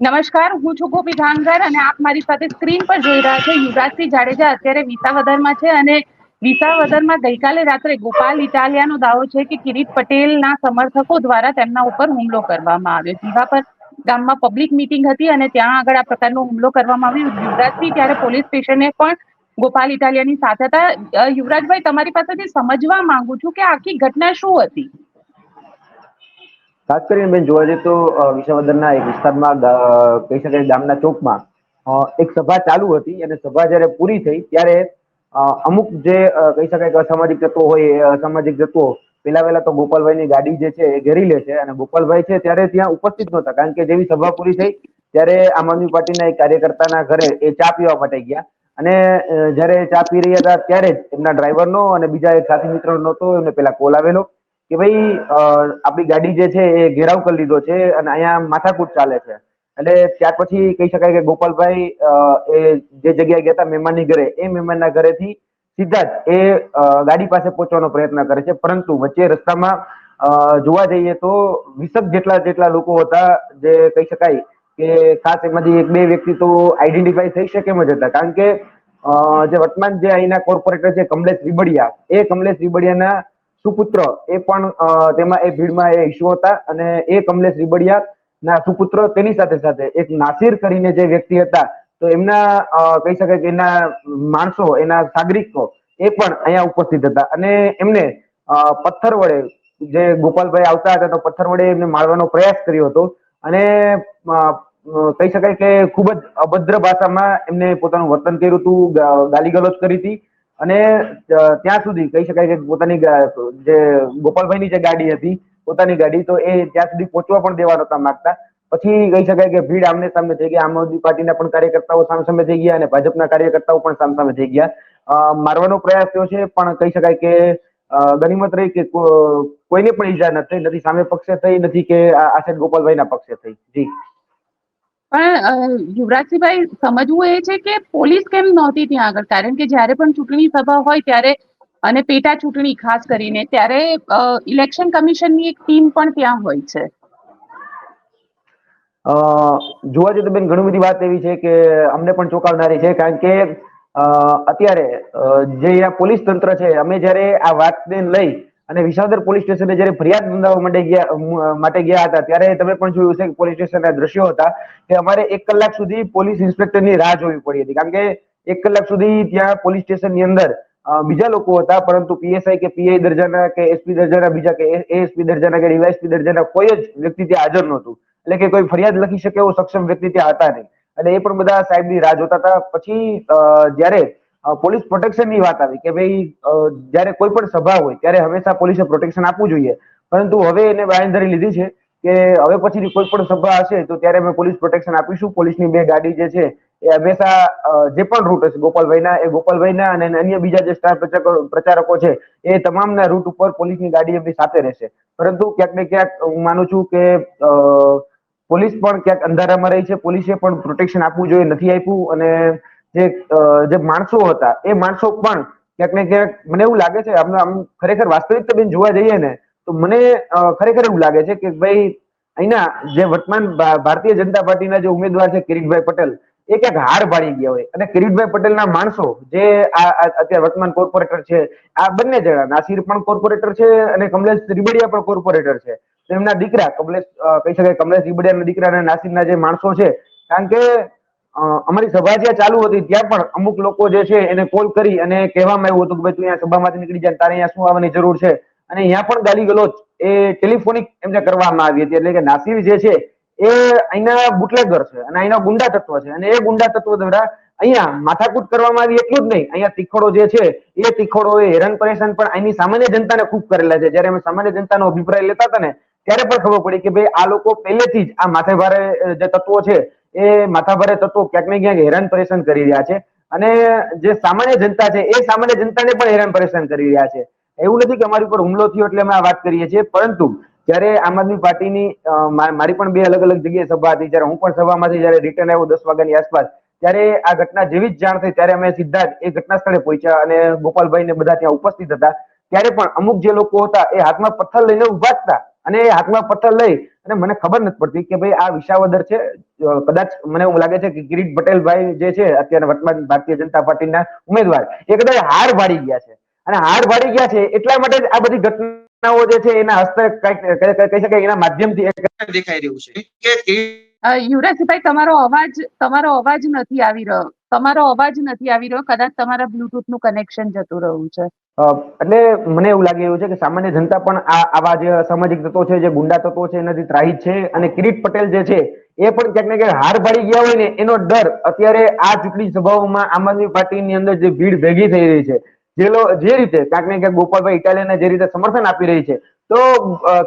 નમસ્કાર, હું છું ગોપી ધાંગર અને આપ મારી સાથે સ્ક્રીન પર જોઈ રહ્યા છો યુવરાજસિંહ જાડેજા. અત્યારે વિસાવદરમાં છે અને વિસાવદરમાં ગઈકાલે રાત્રે ગોપાલ ઇટાલિયાનો દાવો છે કે કિરીટ પટેલના સમર્થકો દ્વારા તેમના ઉપર હુમલો કરવામાં આવ્યો. જીવા પર ગામમાં પબ્લિક મિટિંગ હતી અને ત્યાં આગળ આ પ્રકારનો હુમલો કરવામાં આવ્યો. યુવરાજસિંહ ત્યારે પોલીસ સ્ટેશને પણ ગોપાલ ઇટાલિયાની સાથે હતા. યુવરાજભાઈ, તમારી પાસેથી સમજવા માંગુ છું કે આખી ઘટના શું હતી? ખાસ કરીને બેન, જોવા જઈએ તો વિસાવદરના એક વિસ્તારમાં કહી શકાય ગામના ચોકમાં એક સભા ચાલુ હતી. અને સભા જ્યારે પૂરી થઈ, ત્યારે અમુક જે કહી શકાય કે અસામાજિક તત્વો હોય અસામાજિક તત્વો પેલા વહેલા તો ગોપાલભાઈની ગાડી જે છે, એ ઘેરી લે છે. અને ગોપાલભાઈ છે, ત્યારે ત્યાં ઉપસ્થિત નહોતા. કારણ કે જેવી સભા પૂરી થઈ, ત્યારે આમ આદમી પાર્ટીના એક કાર્યકર્તાના ઘરે એ ચા પીવા માટે ગયા. અને જ્યારે ચા પી રહ્યા હતા, ત્યારે જ એમના ડ્રાઈવરનો અને બીજા એક સાથી મિત્ર નહોતો એમને પેલા કોલ આવેલો. કે ભાઈ આપણી ગાડી જે છે એ ઘેરાવ કરી લીધો છે અને અહીંયા માથાકૂટ ચાલે છે. એટલે ત્યાર પછી કહી શકાય કે ગોપાલભાઈ એ જે જગ્યાએ ગયા હતા મહેમાનની ઘરે, એ મહેમાનના ઘરેથી સીધા જ એ ગાડી પાસે પહોંચવાનો પ્રયત્ન કરે છે. પરંતુ વચ્ચે રસ્તામાં જોવા જઈએ તો વીસક જેટલા જેટલા લોકો હતા, જે કહી શકાય કે ખાસ એમાંથી એક બે વ્યક્તિ તો આઈડેન્ટિફાઈ થઈ શકે એમ જ હતા. કારણ કે જે વર્તમાન જે અહીંના કોર્પોરેટર છે કમલેશ રીબડિયા એ કમલેશ રીબડિયાના સુપુત્ર એ પણ તેમાં એ ભીડમાં એ ઇસ્યુ હતા અને એ કમલેશ રીબડિયા ના સુપુત્ર તેની સાથે સાથે એક નાસિર કરીને જે વ્યક્તિ હતા, તો એમના કહી શકાય કે એના માણસો, એના સાગરિકો એ પણ અહીંયા ઉપસ્થિત હતા. અને એમને પથ્થર વડે જે ગોપાલભાઈ આવતા હતા, તો પથ્થર વડે એમને મારવાનો પ્રયાસ કર્યો હતો અને કહી શકાય કે ખૂબ જ અભદ્ર ભાષામાં એમને પોતાનું વર્તન કર્યું હતું ગાલી ગલોચ કરી હતી અને ત્યાં સુધી કહી શકાય કે પોતાની જે ગોપાલભાઈની જે ગાડી હતી, પોતાની ગાડી, તો એ ત્યાં સુધી પહોંચવા પણ દેવા નતા માંગતા. પછી કહી શકાય કે ભીડ આમને સામે થઈ ગયા આમ આદમી પાર્ટીના પણ કાર્યકર્તાઓ સામે સામે થઈ ગયા અને ભાજપના કાર્યકર્તાઓ પણ સામે સામે થઈ ગયા. મારવાનો પ્રયાસ થયો છે, પણ કહી શકાય કે ગનિમત રહી કે કોઈને પણ ઈજા નથી નથી સામે પક્ષે થઈ, નથી કે આ સાહેબ ગોપાલભાઈના પક્ષે થઈ. જી. પણ યુવરાજસિંહભાઈ, સમજવું એ છે કે પોલીસ કેમ નહોતી ત્યાં આગળ? કારણ કે જ્યારે પણ ચૂંટણી સભા હોય ત્યારે, અને પેટા ચૂંટણી ખાસ કરીને, ત્યારે ઇલેક્શન કમિશનની એક ટીમ પણ ત્યાં હોય છે. જોવા જઈએ તો બેન, ઘણી બધી વાત એવી છે કે અમને પણ ચોંકાવનારી છે, કારણ કે અત્યારે જે પોલીસ તંત્ર છે, અમે જયારે આ વાતને લઈ અને વિસાવદર પોલીસ સ્ટેશને જ્યારે ફરિયાદ નોંધાવવા માટે ગયા માટે ગયા હતા, ત્યારે તમે પણ જોયું છે કે પોલીસ સ્ટેશનના દ્રશ્યો હતા કે અમારે એક કલાક સુધી પોલીસ ઇન્સ્પેક્ટરની રાહ જોવી પડી હતી. કારણ કે એક કલાક સુધી ત્યાં પોલીસ સ્ટેશનની અંદર બીજા લોકો હતા, પરંતુ પીએસઆઈ કે પીઆઈ દરજાના કે એસપી દરજાના બીજા કે એએસપી દરજાના કે ડીવાયએસપી દરજાના કોઈ જ વ્યક્તિ ત્યાં હાજર નહોતું. એટલે કે કોઈ ફરિયાદ લખી શકે એવો સક્ષમ વ્યક્તિ ત્યાં હતા નહીં. અને એ પણ બધા સાહેબની રાહ જોતા હતા. પછી જયારે પોલીસ પ્રોટેક્શનની વાત આવી કે ભાઈ જયારે કોઈ પણ સભા હોય, ત્યારે હંમેશા પોલીસે પ્રોટેક્શન આપવું જોઈએ. પરંતુ હવે એને બાંયધરી લીધી છે કે હવે પછીની કોઈ પણ સભા હશે, તો ત્યારે અમે પોલીસ પ્રોટેક્શન આપીશું. પોલીસની બે ગાડી જે છે, એ હંમેશા જે પણ રૂટ હશે, ગોપાલભાઈના, એ ગોપાલભાઈના અને અન્ય બીજા જે સ્ટાર પ્રચારકો છે, એ તમામના રૂટ ઉપર પોલીસની ગાડી એમની સાથે રહેશે. પરંતુ ક્યાંક ને ક્યાંક હું માનું છું કે પોલીસ પણ ક્યાંક અંધારામાં રહી છે. પોલીસે પણ પ્રોટેક્શન આપવું જોઈએ, નથી આપ્યું અને જે જે માણસો હતા, એ માણસો પણ ક્યાંક ને ક્યાંક મને એવું લાગે છે, આમ ખરેખર વાસ્તવિકતા બેન જોવા જઈએ ને, તો મને ખરેખર એવું લાગે છે કે ભાઈ, અહીંના જે વર્તમાન ભારતીય જનતા પાર્ટીના જે ઉમેદવાર છે કિરીટભાઈ પટેલ, એ ક્યાંક હાર પાડી ગયા હોય. અને કિરીટભાઈ પટેલના માણસો જે આ અત્યારે વર્તમાન કોર્પોરેટર છે, આ બંને જણા, નાસિર પણ કોર્પોરેટર છે અને કમલેશ ત્રિબડિયા પણ કોર્પોરેટર છે. એમના દીકરા કમલેશ કહી શકાય કમલેશ ત્રિબડિયાના દીકરા અને નાસિરના જે માણસો છે, કારણ કે અમારી સભા જ્યાં ચાલુ હતી, ત્યાં પણ અમુક લોકો જે છે એને કોલ કરી અને કહેવામાં આવ્યું હતું કે, ભાઈ, તું અહીંયા સભામાંથી નીકળી જાય તારે અહીંયા શું આવવાની જરૂર છે? અને અહીંયા પણ ગાલી ગલોચ એ ટેલિફોનિક એમને કરવામાં આવી હતી. એટલે કે નાસિર જે છે એ અહીંના બુટલેગર છે અને અહીંના ગુંડા તત્વ છે. અને એ ગુંડા તત્વ દ્વારા અહીંયા માથાકૂટ કરવામાં આવી એટલું જ નહીં. અહીંયા તીખોડો જે છે એ તીખોડો એ હેરાન પરેશાન પણ અહીંની સામાન્ય જનતાને ખૂબ કરેલા છે. જયારે અમે સામાન્ય જનતાનો અભિપ્રાય લેતા હતા ને, ત્યારે પણ ખબર પડી કે, ભાઈ, આ લોકો પહેલેથી જ આ માથે ભારે જે તત્વો છે એ માથાભારે તત્વો ક્યાંક ને ક્યાંક હેરાન પરેશાન કરી રહ્યા છે. અને જે સામાન્ય જનતા છે, એ સામાન્ય જનતાને પણ હેરાન પરેશાન કરી રહ્યા છે. એવું નથી કે અમારી ઉપર હુમલો થયો એટલે અમે આ વાત કરીએ છીએ, પરંતુ જયારે આમ આદમી પાર્ટીની મારી પણ બે અલગ અલગ જગ્યાએ સભા હતી, જયારે હું પણ સભામાંથી જયારે રિટર્ન આવ્યો દસ વાગ્યાની આસપાસ, ત્યારે આ ઘટના જેવી જ જાણ થઈ, ત્યારે અમે સીધા જ એ ઘટના સ્થળે પહોંચ્યા અને ગોપાલભાઈ ને બધા ત્યાં ઉપસ્થિત હતા. ત્યારે પણ અમુક જે લોકો હતા, એ હાથમાં પથ્થર લઈને ઊભા હતા અને એ હાથમાં પથ્થર લઈ અને મને ખબર નથી પડતી કે ભાઈ આ વિસાવદર છે કદાચ મને એવું લાગે છે કે કિરીટ પટેલ ભાઈ જે છે અત્યારે વર્તમાન ભારતીય જનતા પાર્ટીના ઉમેદવાર એ કદાચ હાર ભાડી ગયા છે. અને હાર ભાડી ગયા છે એટલા માટે જ આ બધી ઘટનાઓ જે છે એના હસ્તે કંઈક કહી કહી શકાય એના માધ્યમથી દેખાઈ રહ્યું છે. કે યુવરાજભાઈ તમારો અવાજ તમારો અવાજ નથી આવી રહ્યો. તમારો અવાજ નથી આવી રહ્યો, કદાચ તમારા બ્લુટૂથનું કનેક્શન જતું રહ્યું છે. એટલે મને એવું લાગી રહ્યું છે કે સામાન્ય જનતા પણ આ, આવા જે સામાજિક તત્વો છે, જે ગુંડા તત્વો છે, એનાથી ત્રાહિત છે અને કિરીટ પટેલ જે છે, એ પણ ક્યાંક ને ક્યાંક હાર પાડી ગયા હોય ને, એનો ડર અત્યારે આ ચૂંટણી સભાઓમાં આમ આદમી પાર્ટીની અંદર જે ભીડ ભેગી થઈ રહી છે, જે જે રીતે ક્યાંક ને ક્યાંક ગોપાલભાઈ ઇટાલિયાને જે રીતે સમર્થન આપી રહી છે, તો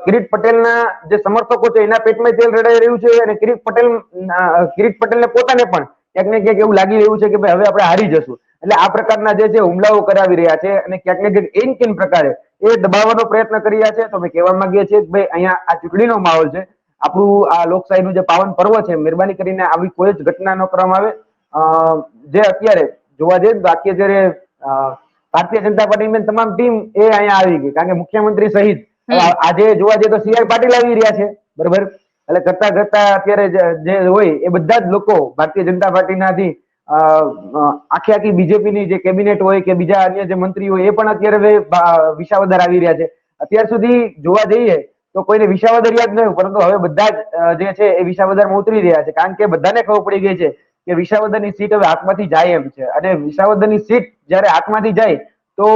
કિરીટ પટેલના જે સમર્થકો છે, એના પેટમાં તેલ રડાઈ રહ્યું છે અને કિરીટ પટેલ કિરીટ પટેલને પોતાને પણ ક્યાંક ને ક્યાંક એવું લાગી રહ્યું છે કે ભાઈ હવે આપણે હારી જશું. એટલે આ પ્રકારના જે છે હુમલાઓ કરાવી રહ્યા છે અને ક્યાંક ને ક્યાંક એન કેન પ્રકારે એ દબાવવાનો પ્રયત્ન કરી રહ્યા છે. તો અમે કહેવા માંગીએ છીએ કે ભાઈ અહીંયા આ ચૂંટણીનો માહોલ છે. આપણું આ લોકશાહીનું જે પાવન પર્વ છે મહેરબાની કરીને આવી કોઈ જ ઘટના ન કરવામાં આવે. અ, જે અત્યારે જોવા જઈએ તો બાકી અત્યારે ભારતીય જનતા પાર્ટીની તમામ ટીમ એ અહીંયા આવી ગઈ. કારણ કે મુખ્યમંત્રી સહિત આજે જોવા જઈએ તો સીઆર પાટીલ આવી રહ્યા છે. બરોબર? એટલે કરતા કરતા અત્યારે જે- હોય એ બધા જ લોકો ભારતીય જનતા પાર્ટીનાથી અ, અ, આખી આખી બીજેપી ની જે કેબિનેટ હોય કે બીજા અન્ય જે મંત્રી હોય એ પણ અત્યારે વિસાવદર આવી રહ્યા છે. અત્યાર સુધી જોવા જઈએ તો કોઈને વિસાવદર યાદ નહીં પરંતુ હવે બધા જ જે છે એ વિસાવદરમાં ઉતરી રહ્યા છે. કારણ કે બધાને ખબર પડી ગઈ છે કે વિસાવદરની સીટ હવે હાથમાંથી જાય એમ છે. અને વિસાવદરની સીટ જ્યારે હાથમાંથી જાય તો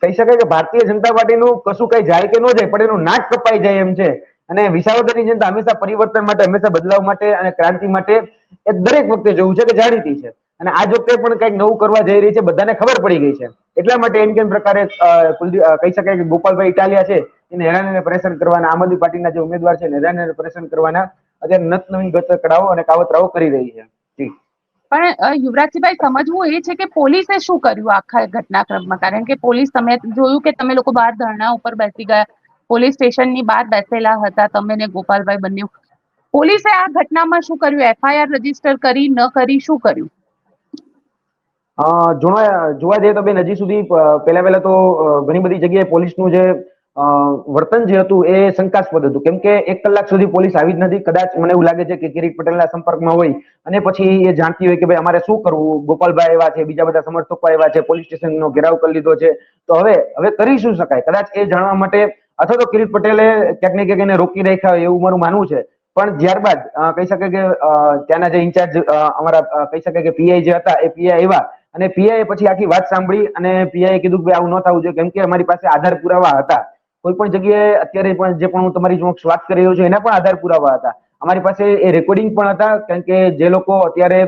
કહી શકાય કે ભારતીય જનતા પાર્ટીનું કશું કઈ જાય કે ન જાય પણ એનું નાક કપાઈ જાય એમ છે. અને વિસાવદરની જનતા હંમેશા પરિવર્તન માટે, હંમેશા બદલાવ માટે અને ક્રાંતિ માટે એ દરેક વખતે જોવું છે કે જાણીતી છે. અને આ વખતે પણ કંઈક નવું કરવા જઈ રહી છે, બધાને ખબર પડી ગઈ છે. એટલા માટે એમ કેમ પ્રકારે કહી શકાય કે ગોપાલભાઈ ઇટાલિયા છે, એને હેરાન અને પરેશાન કરવાના, આમ આદમી પાર્ટીના જે ઉમેદવાર છે હેરાન અને પરેશાન કરવાના અત્યારે નત નવીન ગતકડાઓ અને કાવતરાઓ કરી રહી છે. જી. પણ યુવરાજસિંહભાઈ, સમજવું એ છે કે પોલીસે શું કર્યું આખા ઘટનાક્રમમાં? કારણ કે પોલીસ તમે જોયું કે તમે લોકો બહાર ધરણા ઉપર બેસી ગયા પોલીસ સ્ટેશનની બહાર બેસેલા હતા, તમે ને ગોપાલભાઈ બંને. પોલીસે આ ઘટનામાં શું કર્યું? એફઆઈઆર રજિસ્ટર કરી ન કરી શું કર્યું? જોવા જઈએ તો બેન, હજી સુધી પહેલા પહેલા તો ઘણી બધી જગ્યાએ પોલીસનું જે વર્તન જે હતું એ શંકાસ્પદ હતું. કેમ કે એક કલાક સુધી પોલીસ આવી જ નથી. કદાચ મને એવું લાગે છે કે કિરીટ પટેલના સંપર્કમાં હોય. અને પછી એ જાણતી હોય કે ભાઈ અમારે શું કરવું? ગોપાલભાઈ એવા છે, બીજા બધા સમર્થકો એવા છે, પોલીસ સ્ટેશનનો ઘેરાવ કરી લીધો છે. તો હવે હવે કરી શું શકાય? કદાચ એ જાણવા માટે અથવા તો કિરીટ પટેલે ક્યાંક ને ક્યાંક એને રોકી રાખ્યા એવું મારું માનવું છે. પણ ત્યારબાદ કહી શકાય કે ત્યાંના જે ઇન્ચાર્જ અમારા કહી શકાય કે પીઆઈ જે હતા એ પીઆઈ એવા અને પીઆઈ પછી આખી વાત સાંભળી અને પીઆઈ કીધું કે આવું ન થવું જોઈએ કેમ કે અમારી પાસે આધાર પુરાવા હતા. કોઈ પણ જગ્યાએ અત્યારે પણ જે પણ હું તમારી સમક્ષ વાત કરી રહ્યો છું એના પણ આધાર પુરાવા હતા. અમારી પાસે એ રેકોર્ડિંગ પણ હતા, કારણ કે જે લોકો અત્યારે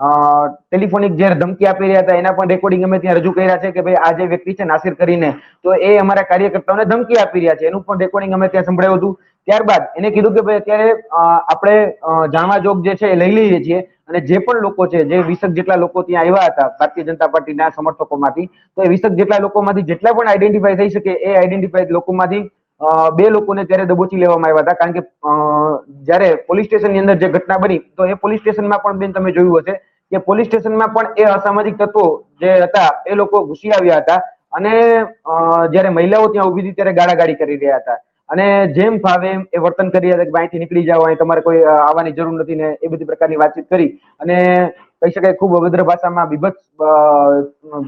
ટેલિફોનિક જે ધમકી આપી રહ્યા હતા, એના પણ રેકોર્ડિંગ અમે ત્યાં રજૂ કર્યા છે કે ભાઈ આ જે વ્યક્તિ છે નાસિર કરીને, તો એ અમારા કાર્યકર્તાઓને ધમકી આપી રહ્યા છે. એનું પણ રેકોર્ડિંગ અમે ત્યાં સંભળાયું હતું. ત્યારબાદ એને કીધું કે ભાઈ અત્યારે આપણે જાણવા જોગ જે છે એ લઈ લઈએ છીએ અને જે પણ લોકો છે, જે વીસક જેટલા લોકો ત્યાં આવ્યા હતા, ભારતીય જનતા પાર્ટીના સમર્થકોમાંથી, તો એ વીસક જેટલા લોકોમાંથી જેટલા પણ આઈડેન્ટિફાઈ થઈ શકે એ આઈડેન્ટિફાઈડ લોકોમાંથી બે લોકોને ત્યારે દબોચી લેવામાં આવ્યા હતા. કારણ કે જ્યારે પોલીસ સ્ટેશનની અંદર જે ઘટના બની, તો એ પોલીસ સ્ટેશનમાં પણ બેન તમે જોયું હશે કે પોલીસ સ્ટેશનમાં પણ એ અસામાજિક તત્વો જે હતા, એ લોકો ઘૂસી આવ્યા હતા. અને જ્યારે મહિલાઓ ત્યાં ઊભી હતી ત્યારે ગાળાગાળી કરી રહ્યા હતા. અને જેમ ફાવે એમ એ વર્તન કરી રહ્યા હતા કે અહીંથી નીકળી જાઓ, અહીં તમારે કોઈ આવવાની જરૂર નથી ને એ બધી પ્રકારની વાતચીત કરી. અને કહી શકાય ખૂબ અભદ્ર ભાષામાં, બીભત્સ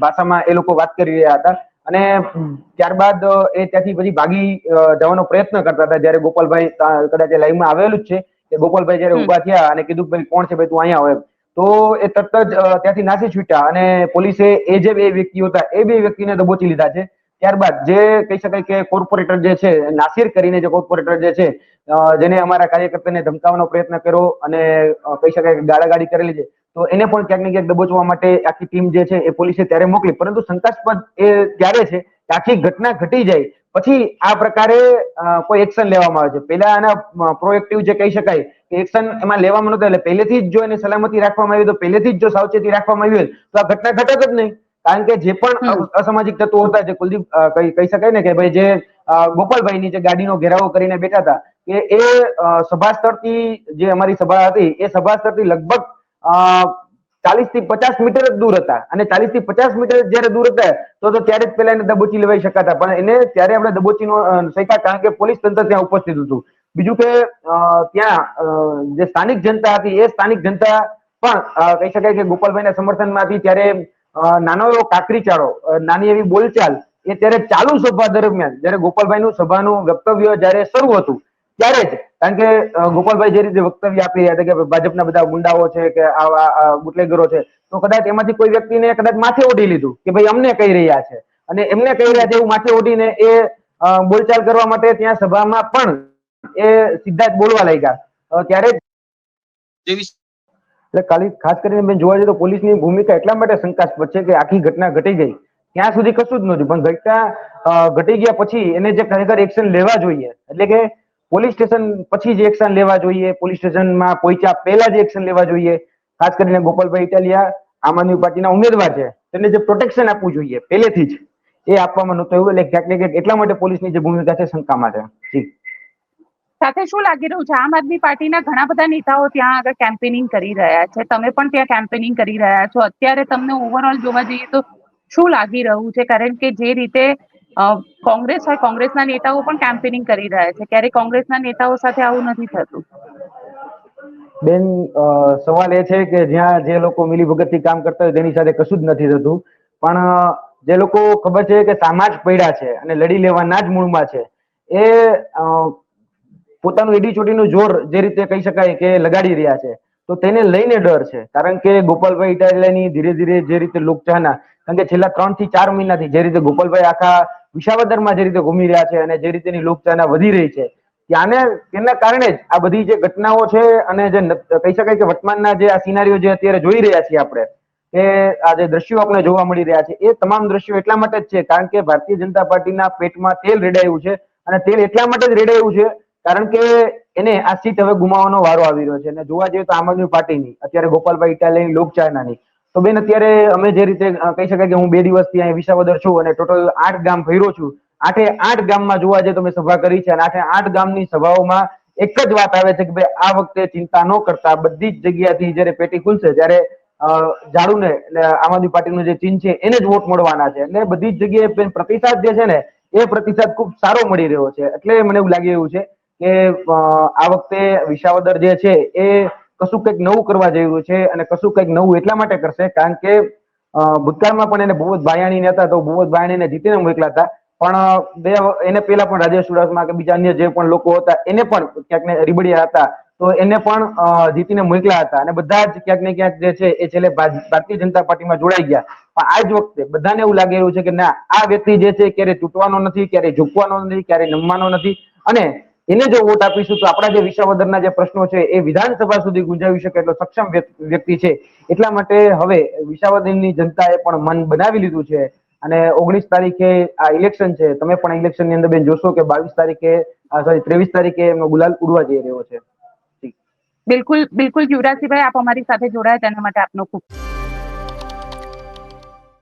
ભાષામાં એ લોકો વાત કરી રહ્યા હતા. અને ત્યારબાદ એ ત્યાંથી પછી ભાગી જવાનો પ્રયત્ન કરતા હતા. જ્યારે ગોપાલભાઈ કદાચ લાઈવમાં આવેલું જ છે કે ગોપાલભાઈ જયારે ઊભા થયા અને કીધું ભાઈ કોણ છે ભાઈ તું અહીંયા આવે? તો એ તરત જ ત્યાંથી નાસી છૂટ્યા અને પોલીસે એ જે બે વ્યક્તિઓ હતા એ બે વ્યક્તિને દબોચી લીધા છે. ત્યારબાદ જે કહી શકાય કે કોર્પોરેટર જે છે નાસિર કરીને જે કોર્પોરેટર જે છે જેને અમારા કાર્યકર્તાને ધમકાવવાનો પ્રયત્ન કર્યો અને કહી શકાય કે ગાળાગાળી કરેલી છે તો એને પણ ક્યાંક ને ક્યાંક દબોચવા માટે આખી ટીમ જે છે એ પોલીસે ત્યારે મોકલી પરંતુ શંકાસ્પદ એ ત્યારે છે કે આખી ઘટના ઘટી જાય. પછી આ પ્રકારે કોઈ એક્શન લેવામાં આવે છે. પહેલા આના પ્રોએક્ટિવ જે કહી શકાય કે એક્શન એમાં લેવામાં નતો એટલે પહેલેથી જ જો એને સલામતી રાખવામાં આવી તો પહેલેથી જ જો સાવચેતી રાખવામાં આવી હોય તો આ ઘટના ઘટત જ નહીં. કારણ કે જે પણ. અસામાજિક તત્વો હતા જે કુલદીપ કહી શકાય ને કે ભાઈ જે ગોપાલભાઈ ગોપાલભાઈની જે ગાડીનો ઘેરાવો કરીને બેઠા હતા કે એ સભા સ્થળથી જે અમારી સભા હતી એ સભા સ્થળથી લગભગ ચાલીસથી પચાસ મીટર જ દૂર હતા. અને ચાલીસથી પચાસ મીટર જયારે દૂર હતા, તો તો ત્યારે જ પેલા એને દબોચી લેવાઈ શકાતા. પણ એને ત્યારે આપણે દબોચી નો શક્યા કારણ કે પોલીસ તંત્ર ત્યાં ઉપસ્થિત હતું. બીજું કે ત્યાં જે સ્થાનિક જનતા હતી, એ સ્થાનિક જનતા પણ કહી શકાય કે ગોપાલભાઈના સમર્થનમાં હતી ત્યારે નાનો એવો કાકરી ચાળો નાની એવી બોલચાલ, એ ત્યારે ચાલુ સભા દરમિયાન, જ્યારે ગોપાલભાઈનું સભાનું વક્તવ્ય જયારે શરૂ હતું, ત્યારે જ કારણ કે ગોપાલભાઈ જે રીતે વક્તવ્ય આપી રહ્યા હતા કે ભાજપના બધા ગુંડાઓ છે કે આવા બુટલેગરો છે તો કદાચ એમાંથી કોઈ વ્યક્તિને કદાચ માથે ઓઢી લીધું કે ભાઈ અમને કહી રહ્યા છે. અને એમને કહી રહ્યા છે એવું માથે ઓઢીને એ બોલચાલ કરવા માટે ત્યાં સભામાં પણ એ સીધા જ બોલવા લાગ્યા. ત્યારે એટલે ખાલી ખાસ કરીને મેં જોવા જઈએ તો પોલીસની ભૂમિકા એટલા માટે શંકાસ્પદ છે કે આખી ઘટના ઘટી ગઈ. ત્યાં સુધી કશું જ નહોતું. પણ ઘટના ઘટી ગયા પછી એને જે ખરેખર એક્શન લેવા જોઈએ એટલે કે પોલીસ સ્ટેશન પછી જ એક્શન લેવા જોઈએ. પોલીસ સ્ટેશનમાં પહોંચ્યા પહેલા જ એક્શન લેવા જોઈએ. ખાસ કરીને ગોપાલભાઈ ઇટાલિયા, આમ આદમી પાર્ટીના ઉમેદવાર છે. તેને જે પ્રોટેક્શન આપવું જોઈએ, પહેલેથી જ. એ આપવામાં નહોતું એવું એટલે ક્યાંક ને એટલા માટે પોલીસની જે ભૂમિકા છે, શંકામાં છે. જી. સાથે શું લાગી રહ્યું છે? આમ આદમી પાર્ટીના ઘણા બધા નેતાઓ ત્યાં આગળ કેમ્પેનિંગ કરી રહ્યા છે. તમે પણ ત્યાં કેમ્પેનિંગ કરી રહ્યા છો. અત્યારે તમને ઓવરઓલ જોવા જઈએ તો શું લાગી રહ્યું છે? કારણ કે જે રીતે કોંગ્રેસ હોય, કોંગ્રેસના નેતાઓ પણ કેમ્પેનિંગ કરી રહ્યા છે. ક્યારેક કોંગ્રેસના નેતાઓ સાથે આવું નથી થતું. બેન સવાલ એ છે કે જ્યાં જે લોકો મિલીભગતથી કામ કરતા હોય તેની સાથે કશું જ નથી થતું. પણ જે લોકો ખબર છે કે સામાજ પડ્યા છે અને લડી લેવાના જ મૂળમાં છે, એ પોતાનું એડીચોટીનું જોર જે રીતે કહી શકાય કે લગાડી રહ્યા છે, તો તેને લઈને ડર છે. કારણ કે ગોપાલભાઈ ઇટાલિયાની ધીરે ધીરે જે રીતે લોકચાહના, કારણ કે છેલ્લા ત્રણથી ચાર મહિનાથી જે રીતે ગોપાલભાઈ આખા વિસાવદરમાં જે રીતે ઘૂમી રહ્યા છે અને જે રીતેની લોકચાના વધી રહી છે, ત્યાંને, તેના કારણે જ આ બધી જે ઘટનાઓ છે અને જે કહી શકાય કે વર્તમાનના જે આ સિનારીઓ જે અત્યારે જોઈ રહ્યા છીએ આપણે, કે આ જે દ્રશ્યો આપણે જોવા મળી રહ્યા છે, એ તમામ દ્રશ્યો એટલા માટે જ છે, કારણ કે ભારતીય જનતા પાર્ટીના પેટમાં તેલ રેડાયું છે અને તેલ એટલા માટે જ રેડાયું છે, કારણ કે એને આ સીટ હવે ગુમાવવાનો વારો આવી રહ્યો છે. અને જોવા જઈએ તો આમ આદમી પાર્ટીની, અત્યારે ગોપાલભાઈ ઇટાલિયાની લોકચાહનાની તો બેન, અત્યારે અમે જે રીતે કહી શકાય કે હું બે દિવસથી અહીંયા વિસાવદર છું અને ટોટલ આઠ ગામ ફેરો છું. આઠે આઠ ગામમાં જોવા જઈએ તો મેં સભા કરી છે અને આઠે આઠ ગામની સભાઓમાં એક જ વાત આવે છે કે ભાઈ, આ વખતે ચિંતા ન કરતા બધી જ જગ્યાથી જ્યારે પેટી ખુલશે ત્યારે ઝાડુને એટલે આમ આદમી પાર્ટીનું જે ચિહ્ન છે એને જ વોટ મળવાના છે. એટલે બધી જ જગ્યાએ પ્રતિસાદ જે છે ને, એ પ્રતિસાદ ખૂબ સારો મળી રહ્યો છે. એટલે મને એવું લાગી રહ્યું છે કે આ વખતે વિસાવદર જે છે એ કશું કંઈક નવું કરવા જઈ છે અને કશું કંઈક નવું એટલા માટે કરશે કારણ કે ભૂતકાળમાં પણ એને બહુ જ બાયાણી હતા તો બહુ જ બાયાણીને જીતીને મોકલા હતા. પણ, બે, એને પહેલા પણ રાજેશ ચુડાસમા કે બીજા અન્ય જે પણ લોકો હતા એને પણ ક્યાંક ને રીબડિયા હતા તો એને પણ જીતીને મોકલા હતા. અને બધા જ ક્યાંક ને ક્યાંક જે છે એ છેલ્લે ભારતીય જનતા પાર્ટીમાં જોડાઈ ગયા. પણ આ જ વખતે બધાને એવું લાગી રહ્યું છે કે ના, આ વ્યક્તિ જે છે ક્યારે તૂટવાનો નથી ક્યારે ઝૂકવાનો નથી ક્યારે નમવાનો નથી. અને એને જો વોટ આપીશું તો આપણા જે વિસાવદરના જે પ્રશ્નો છે એ વિધાનસભા સુધી ગુંજાવી શકે એટલો સક્ષમ વ્યક્તિ છે. એટલા માટે હવે વિસાવદરની જનતાએ પણ મન બનાવી લીધું છે અને ઓગણીસ તારીખે આ ઇલેક્શન છે. તમે પણ ઇલેક્શનની અંદર બેન જોશો કે બાવીસ તારીખે સોરી ત્રેવીસ તારીખે એમનો ગુલાલ ઉડવા જઈ રહ્યો છે. બિલકુલ બિલકુલ યુવરાજસિંહભાઈ, આપ અમારી સાથે જોડાયા, તેના માટે આપનો ખૂબ